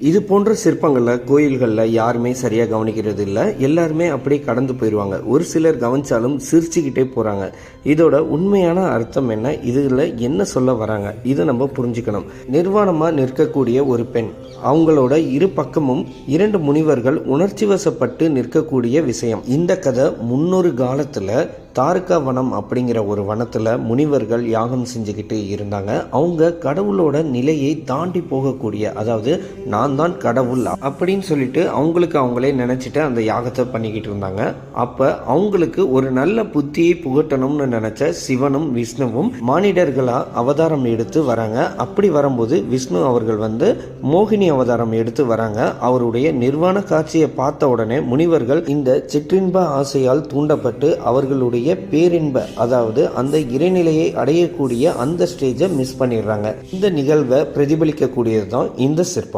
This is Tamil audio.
இது போன்ற சிற்பங்களில் கோயில்களில் யாருமே சரியாக கவனிக்கிறது இல்லை எல்லாருமே அப்படியே கடந்து போயிடுவாங்க ஒரு சிலர் கவனித்தாலும் சிரிச்சுக்கிட்டே போகிறாங்க இதோட உண்மையான அர்த்தம் என்ன? இதில் என்ன சொல்ல வராங்க? இதை நம்ம புரிஞ்சுக்கணும். நிர்வாணமாக நிற்கக்கூடிய ஒரு பெண் அவங்களோட இரு பக்கமும் இரண்டு முனிவர்கள் உணர்ச்சி வசப்பட்டு நிற்கக்கூடிய விஷயம். இந்த கதை முன்னொரு காலத்தில் தாருக்கா வனம் அப்படிங்கிற ஒரு வனத்தில் முனிவர்கள் யாகம் செஞ்சுக்கிட்டு இருந்தாங்க. அவங்க கடவுளோட நிலையை தாண்டி போகக்கூடிய அதாவது நான் தான் கடவுள் அப்படின்னு சொல்லிட்டு அவங்களுக்கு அவங்களே நினச்சிட்டு அந்த யாகத்தை பண்ணிக்கிட்டு இருந்தாங்க. அப்போ அவங்களுக்கு ஒரு நல்ல புத்தியை புகட்டணும்னு நினச்ச சிவனும் விஷ்ணுவும் மானிடர்களாக அவதாரம் எடுத்து வராங்க. அப்படி வரும்போது விஷ்ணு அவர்கள் வந்து மோகினி அவதாரம் எடுத்து வராங்க. அவருடைய நிர்வாண காட்சியை பார்த்த உடனே முனிவர்கள் இந்த சிற்றின்ப ஆசையால் தூண்டப்பட்டு அவர்களுடைய பேரின்ப அதாவது அந்த இறைநிலையை அடையக்கூடிய அந்த ஸ்டேஜை மிஸ் பண்ணிடுறாங்க. இந்த நிகழ்வை பிரதிபலிக்கக்கூடியது தான் இந்த சிற்பம்.